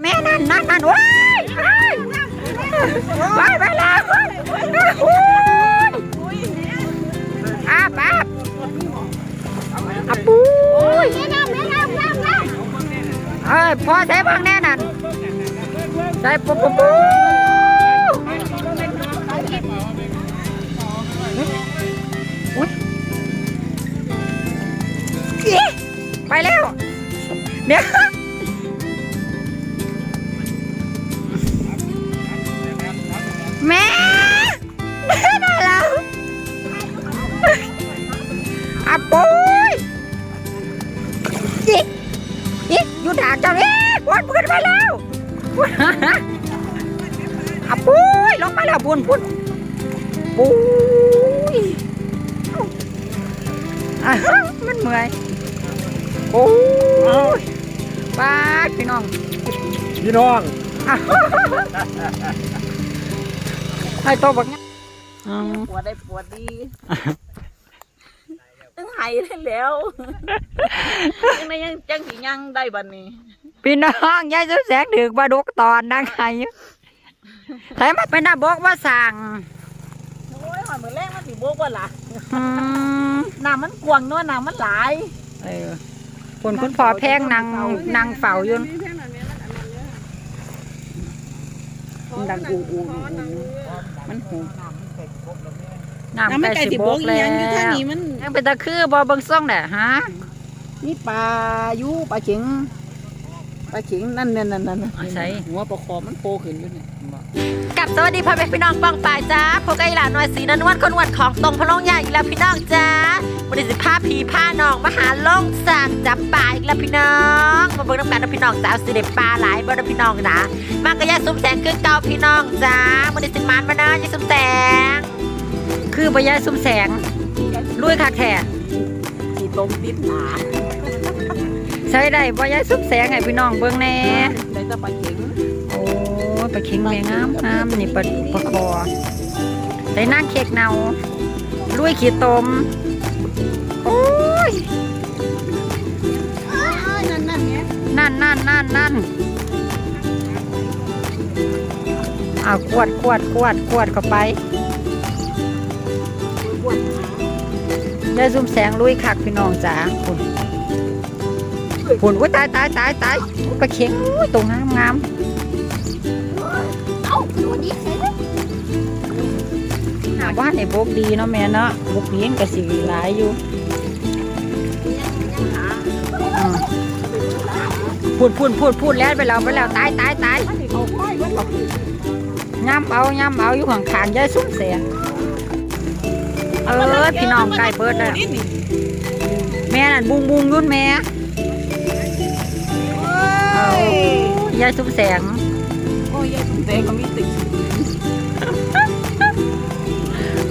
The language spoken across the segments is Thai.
แม่นั่นนั่นนั่นว้ายว้ายไปแล้วโอ้ยอาบอาบอาปุ้ยเอ้ยพอใส่บางแน่นั่นใส่ปุ๊บปุ๊บไปแล้วเดี๋ยว อยู่ด่านเจ้านี่วันพุ่นไปแล้วอาปุ้ยลงมาแล้วพุ่นพุ่นปุ้ยอะมันเมื่อยโอ้ยป้าดพี่น้อง พี่น้องให้โตบักเนี่ยอืมปวดได้ปวดดี ตั้งไห้ได้แล้วยังไงยังจังสิยังได้บัดนี้ พี่น้องยายสุแสงดึกมาดกตอนนะใครแต่มันเป็นนาบอกว่าสั่งโอ้ยหอยมือแรกมันสิโบกว่าล่ะอืมน้ำมันกวางเนาะน้ำมันหลายเออคุณคุณพ่อแพงนางนางเฝ้าอยุนดังอูอูอูมันหู น้ำน้ำมันไก่ไก่สิสิบบกกอีแล้หยังอยู่ทางวนี้มันยังเป็นตะคือบ่เบิ่งซ่องแหละฮะมีปลาอยู่ปลาเข็งปลาเข็งนั่นนั่นนั่นนั่นใส่หัวปลาคอมันโผล่ขึ้นอยู่นี่กับสวัสดีพ่อแม่พี่น้องปองปายจ้าพวกไก่หลานน้อยสีนันวันคนวันของตรงพะลงใหญ่อีกแล้วพี่น้องจ้าวันนี้สิพาผีพาน้องมาหาล่องสั่งจับปลาอีกแล้วพี่น้องมาเบิ่งน้ำกันนะพี่น้องจ้าสิเด็ปลาหลายบ่นะพี่น้องนะมากระยาซุ้มแสงคือเก่าพี่น้องจ้าวันนี้สิมานมาเนาะยายซุ้มแสง คือบ่ยายสุมแสงลุยคักแท้สีต้มติดหนาใช้ได้บ่ยายสุมแสงให้พี่น้องเบิ่งแหน่ได้แต่ปลาเข็งโอ้ยปลาเค็งแม่งามงามนี่ปลาปลาคอได้นางเค้กเนาลุยขี้ตมโอ้ยนั่นนั่นเนี่ยนั่นนั่นนั่นนั่นเอาขวดขวดขวดขวดเข้าไป ได้ซุ่มแสงลุยคักพี่น้องจ๋าคุณคุณอุ้ยตายตายตายตายปลาเค็งอุ้ยตรงงามงามหาว่าในบกดีเนาะแม่เนาะบกดีมันก็สิหลายอยู่พูดพูดพูดพูดแล้วไปแล้วไปแล้วตายตายตายมันสิเขาค่อยมันหรอกย้ำเอาย้ำเอาอยู่ข้างขางๆยายซุ่มแสง เออพี่น้องไก่เบิดแล้วแม่นั่นบุงบุงยุ่นแม่เอายายซุ่มแสงโอ้ยยายตุ้มเตงก็มีติด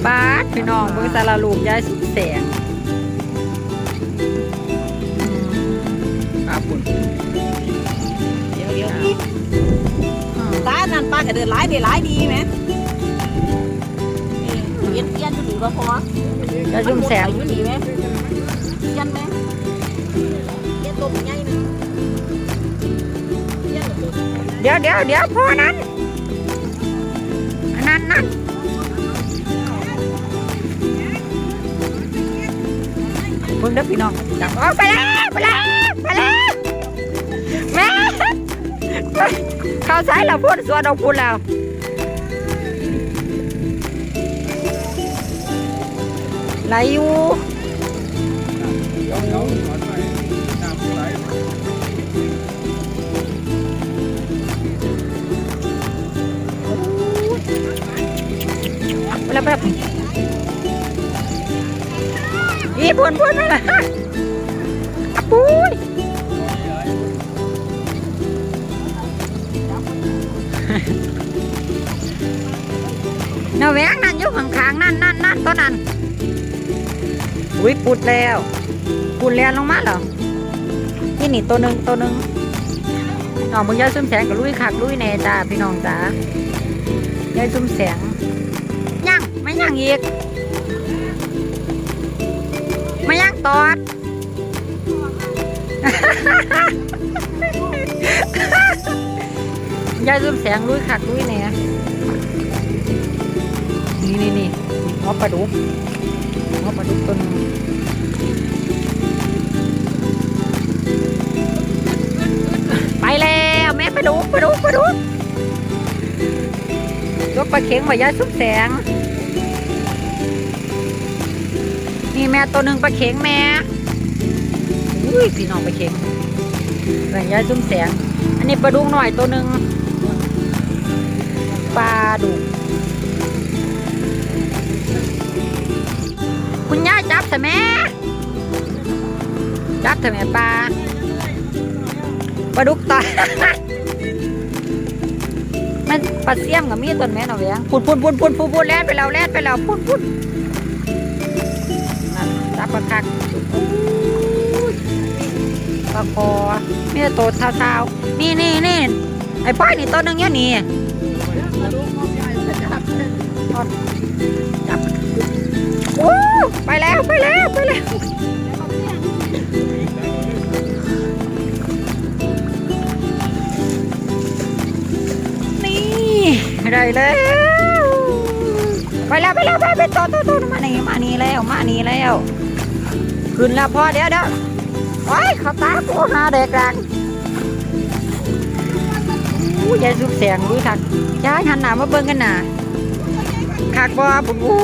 บาดพี่น้องเบิ่งสารลูกยายซุ่มแสงอืมอาปุ่นเดี๋ยวเดี๋ยวตานั่นปลากระเดินหลายเดี๋ยวหลายดีไหมเย็นเย็นอยู่ดี ป่ะพ่อยายซุ่มแสงอยู่ดีไหมเย็นไหมเย็นตัวใหญ่นึงเย็นตัวเดี๋ยวเดี๋ยวเดี๋ยวพ่อนั้นอันนั้นนั่นเบิ่งเด้อพี่น้องจับออกไปแล้วไปแล้วไปแล้วแม่เข้าสายแล้วพูดสวนออกพูดแล้ว ไหลอยู่ไปแล้วไปแล้วอีพูนพูนไปละอะปุ้ยเนาแหวงนั่นอยู่ข้างๆนั่นนั่นนั่นตัวนั้น อุ้ยปุดแล้วปุดแล้วลงมาเหรอนี่นี่ตัวหนึ่งตัวหนึ่งน้องมึงยายซุ่มแสงกับลุยคักลุยแน่จ้าพี่น้องจ้ายายซุ่มแสงยังไม่ยังอีกไม่ยังตอดยายซุ่มแสงลุยขัดลุยเนี่ยนี่นี่นี่หัวปลาดุก หัวปลาดุกตัวหนึงไปแล้วแม่ปลาดุกปลาดุกปลาดุกยกปลาเข็งไว้ยายซุ่มแสง นี่แม่ตัวหนึ่งปลาเข็งแม่อุ้ยพี่น้องปลาเข็งแบ่ยายซุ่มแสง อันนี้ปลาดุกหน่อยตัวหนึ่งปลาดุก คุณย่าจับใช่ไหมจับใช่ไหมปลาปลาดุกตายมันปลาเสี่ยมกับมีดต้นแม่หน่อยแหวงพุ่นพุ่นพุ่นพุ่นพุ่นพุ่นแล่นไปแล้วแล่นไปแล้วพุ่นพุ่นนั่นจับปลาคักอู้ยปลาคอมีแต่ตัวเท้าๆนี่นี่นี่ไอ้ป้อยนี่ตัวหนึงเนี่ยนี่จับโอ้ ไปแล้วไปแล้วไปแล้วนี่ได้แล้ว ไปแล้วไปแล้วไปไปต่อต่อต่อมานี่มานี่แล้วมานี่แล้ว ขึ้นแล้วพอเดี๋ยวเดี๋ยวโอ้ยเขาตากูหาเด็กดังอู้ยายสุกแสงดูทักยายหันหน้ามาเบิ่งกันหน่ะ คักบ่ปุ่นอู้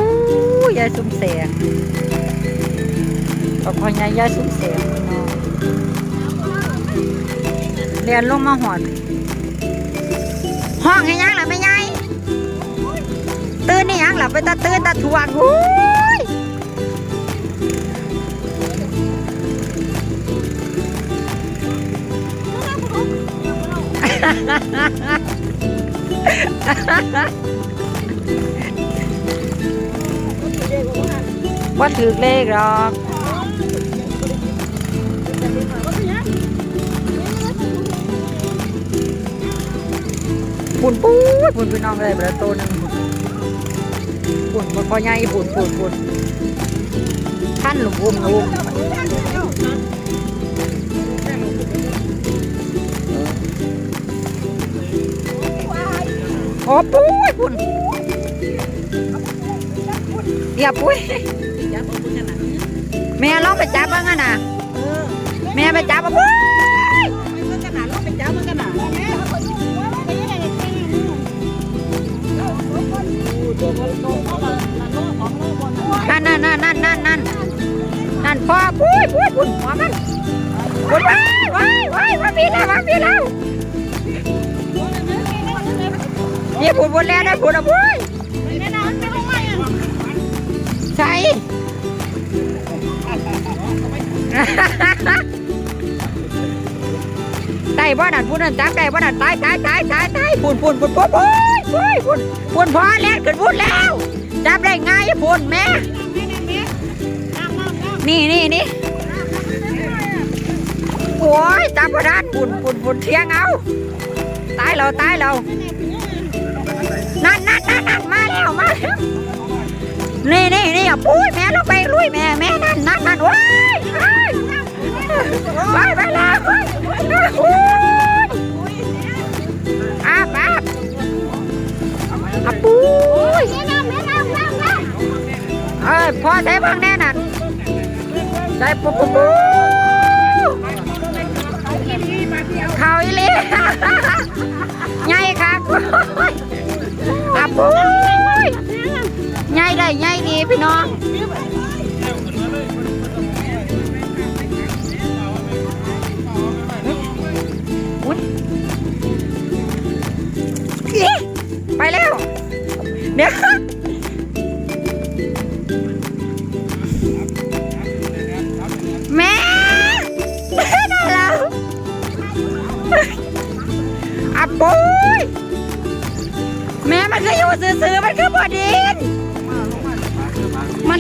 ยายสุกแสงก็พอยายยายสุกแสงพี่น้องเรียนลงมาหอดห้องให้ยังล่ะไม่ไงตื่นนี่ยังล่ะไปตาตื่นตาทวงอุ้ยฮ่าฮ่าฮ่า ว่าถือเลขหรอกปุ่นปูดปุ่นพี่น้องเลยประตูหนึงปุ่นมันพอใหญ่ปุ่นปุ่นปุ่นขั้นหลุมอุ้มอุ้มโอ้ปุ้ยปุ่นอย่าปุ้ย จับเอาปืนกันนะแม่ลองไปจับบ้างอะนะเออแม่ไปจับบ้างปุ้ยไปเพื่อนกันนะลองไปจับมันกันนะตัวมันโตเขาละละโลของโลบนนะนั่นนั่นนั่นนั่นนั่นนั่นนั่นพ่อปุ้ยปุ้ยปุ่นหัวมันปุ่นว้ายว้ายว้ายว่ามีแล้วว่ามีแล้วนี่ปุ่นปุ่นแล้วนะปุ่นอะปุ้ยใช่ ได้บ่นั่นปุ่นนั่นจับได้บ่นั่นตายตายตายตายตายปุ่นปุ่นปุ่นปุ่นปุ้ยปุ้ยปุ่นปุ่นพอแล้วขึ้นปุ่นแล้วจับได้ง่ายปุ่นแม่นี่นี่นี่โอ้ยจับกระดานปุ่นปุ่นปุ่นเทียงเอาตายเราตายเรานั่นนั่นนั่นนั่นมาแล้วมาแล้ว นี่นี่นี่อะปุ้ยแม่ลงไปลุยแม่แม่นั่นนั่นนั่นว้ายว้ายไปแล้วว้ายโอ้ยอาบอาบอาปุ้ยเออพอใช้บ้างแน่นั่นได้ปุ๊บปุ๊บปุ๊บเขาอีหลีใหญ่ค่ะอาปุ้ย น้องไปแล้วเดี๋ยวแม่ได้แล้วอะปุ้ยแม่มันก็อยู่ซื่อๆมันก็บอดินมัน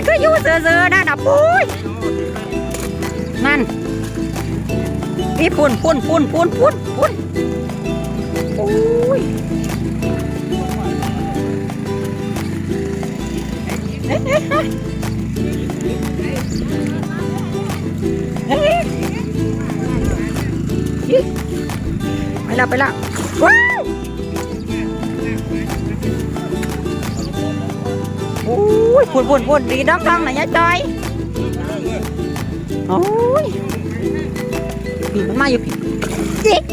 ก็อยู่ซื่อๆนั่นอะปุ้ยนั่นนี่ปุ่นปุ่นปุ่นปุ่นปุ่นปุ่นปุ้ยเอ๊ะเอ๊ะเอ๊ะเอ๊ะไปล้วไปล้ว พุ่นพุ่นพุ่นดีดองดองหนะยายจอยโอ้ยพี่มันมาอยู่พี่อีก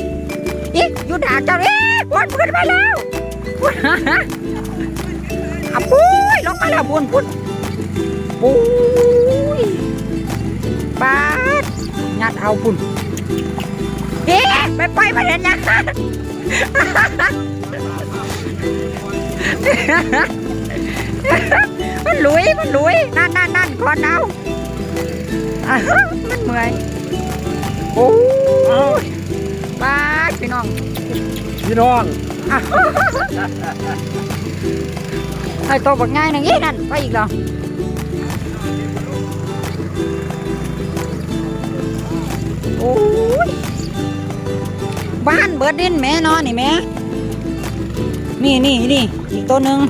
อีกอยู่ด่าเจ้าเอ๊ะพุ่นพุ่นมาแล้วพุ่นอะปุ้ยลงมาแล้วพุ่นพุ่นปุ้ยปาดงัดเอาพุ่นเอ๊ะไปไปล่อยมาเห็นยัง มันหลุยมันหลุยนั่นนั่นนั่นคอนเอาอะมันเมื่อยโอ้ยป้าดพี่น้อง พี่น้องอะไอ้ตัวบักง่ายหนึ่งยี่นั่นไปอีกเหรอโอ้ยบ้านเบิดดินแม่นอนนี่แม่นี่นี่นี่อีกตัวหนึ่ง